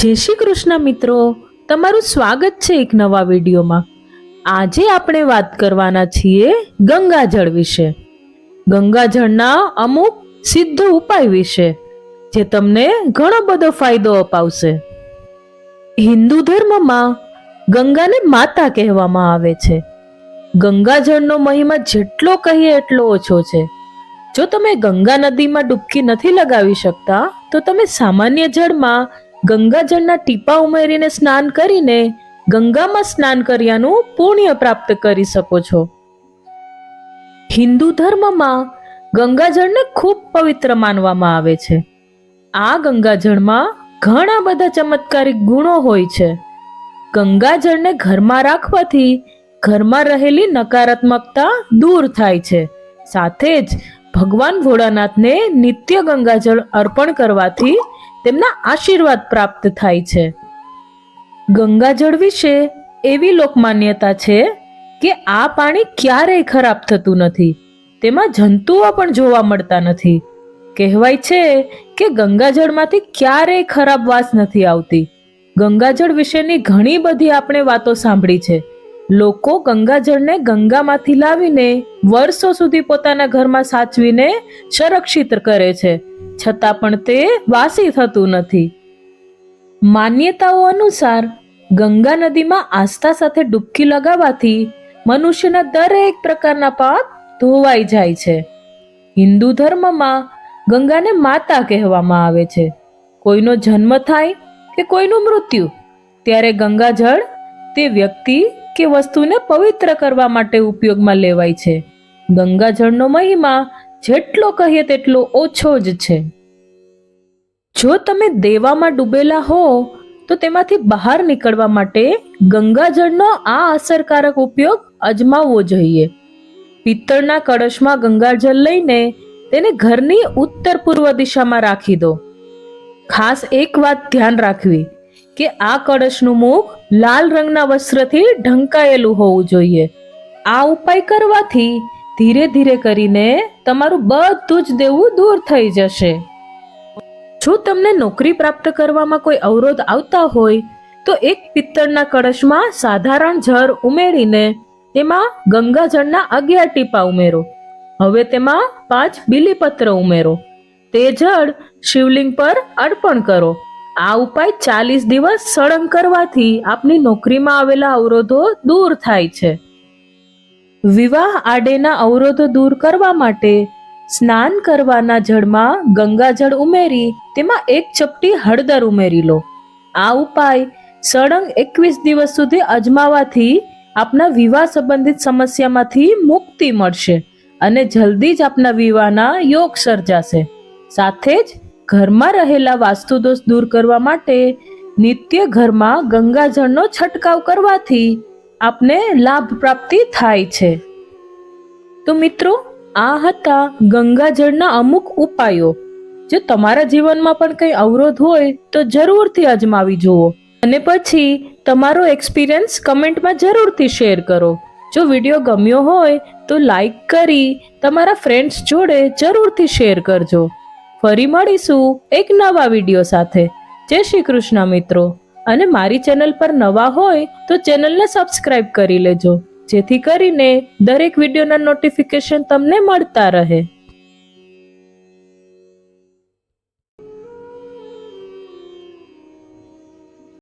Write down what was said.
જય શ્રી કૃષ્ણ મિત્રો. તમારું સ્વાગત છે એક નવા વિડીયોમાં. આજે આપણે વાત કરવાના છીએ ગંગાજળ વિશે. ગંગાજળના અમુક સિદ્ધ ઉપાય વિશે, જે તમને ઘણો બધો ફાયદો અપાવશે. હિન્દુ ધર્મમાં ગંગાને માતા કહેવામાં આવે છે. ગંગાજળનો મહિમા જેટલો કહીએ એટલો ઓછો છે. જો તમે ગંગા નદીમાં ડૂબકી નથી લગાવી શકતા, તો તમે સામાન્ય જળમાં ગંગાજળના ટીપા ઉમેરીને સ્નાન કરીને ગંગામાં સ્નાન કર્યાનું પુણ્ય પ્રાપ્ત કરી શકો છો. હિન્દુ ધર્મમાં ગંગાજળને ખૂબ પવિત્ર માનવામાં આવે છે. આ ગંગાજળમાં ઘણા બધા ચમત્કારિક ગુણો હોય છે. ગંગાજળને ઘરમાં રાખવાથી ઘરમાં રહેલી નકારાત્મકતા દૂર થાય છે. સાથે જ ભગવાન ભોળાનાથને નિત્ય ગંગાજળ અર્પણ કરવાથી તેમના આશીર્વાદ પ્રાપ્ત થાય છે. ગંગાજળ વિશે એવી લોકમાન્યતા છે કે આ પાણી ક્યારેય ખરાબ થતું નથી. તેમાં જંતુઓ પણ જોવા મળતા નથી. કહેવાય છે કે ગંગાજળમાંથી ક્યારેય ખરાબ વાસ નથી આવતી. ગંગાજળ વિશેની ઘણી બધી આપણે વાતો સાંભળી છે. લોકો ગંગાજળને ગંગામાંથી લાવીને વર્ષો સુધી પોતાના ઘરમાં સાચવીને સંરક્ષિત કરે છે. છતાં પણ તે વાસી થતું નથી. માન્યતાઓ અનુસાર ગંગા નદીમાં આસ્થા સાથે ડૂબકી લગાવવાથી મનુષ્યના દરેક પ્રકારના પાપ ધોવાઈ જાય છે. હિન્દુ ધર્મમાં ગંગાને માતા કહેવામાં આવે છે. કોઈનો જન્મ થાય કે કોઈનું મૃત્યુ, ત્યારે ગંગાજળ તે વ્યક્તિ કે વસ્તુને પવિત્ર કરવા માટે ઉપયોગમાં લેવાય છે. ગંગાજળનો મહિમા જેટલો કહીએ તેટલો ઓછો જ છે. જો તમે દેવામાં ડૂબેલા હો, તો તેમાંથી બહાર નીકળવા માટે ગંગાજળનો આ અસરકારક ઉપયોગ અજમાવવો જોઈએ. પિત્તળના કળશમાં ગંગાજળ લઈને તેને ઘરની ઉત્તર પૂર્વ દિશામાં રાખી દો. ખાસ એક વાત ધ્યાન રાખવી, કે આ કળશનું મુખ લાલ રંગના વસ્ત્રથી ઢંકાયેલું હોવું જોઈએ. આ ઉપાય કરવાથી ધીરે ધીરે કરીને તમારું બધું જ દેવું દૂર થઈ જશે. જો તમને નોકરી પ્રાપ્ત કરવામાં કોઈ અવરોધ આવતા હોય, તો એક પિત્તળના કળશમાં સાધારણ જળ ઉમેરીને તેમાં ગંગાજળના અગિયાર ટીપા ઉમેરો. હવે તેમાં પાંચ બીલીપત્ર ઉમેરો. તે જળ શિવલિંગ પર અર્પણ કરો. આ ઉપાય ચાલીસ દિવસ સળંગ કરવાથી આપની નોકરીમાં આવેલા અવરોધો દૂર થાય છે. વિવાહ આડેના અવરોધો દૂર કરવા માટે સ્નાન કરવાના જળમાં ગંગાજળ ઉમેરી તેમાં એક ચપટી હળદર ઉમેરી લો. આ ઉપાય સળંગ એકવીસ દિવસ સુધી અજમાવાથી આપના વિવાહ સંબંધિત સમસ્યામાંથી મુક્તિ મળશે અને જલ્દી જ આપના વિવાહના યોગ સર્જાશે. સાથે જ ઘરમાં રહેલા વાસ્તુદોષ દૂર કરવા માટે નિત્ય ઘરમાં ગંગાજળનો છંટકાવ કરવાથી આપને લાભ પ્રાપ્તિ થાય છે. તો મિત્રો, આ હતા ગંગાજળના અમુક ઉપાયો. જો તમારા જીવનમાં પણ કંઈ અવરોધ હોય, તો જરૂરથી અજમાવી જુઓ. અને પછી તમારો એક્સપિરિયન્સ કમેન્ટમાં જરૂરથી શેર કરો. જો વીડિયો ગમ્યો હોય, તો લાઈક કરી તમારા ફ્રેન્ડ્સ જોડે જરૂરથી શેર કરજો. ફરી મળીશું એક નવા વીડિયો સાથે. જય શ્રી કૃષ્ણ મિત્રો. અને મારી ચેનલ પર નવા હોય તો ચેનલને સબસ્ક્રાઇબ કરી લેજો. જેથી કરીને દરેક વિડીયોના નોટિફિકેશન તમને મળતા રહે.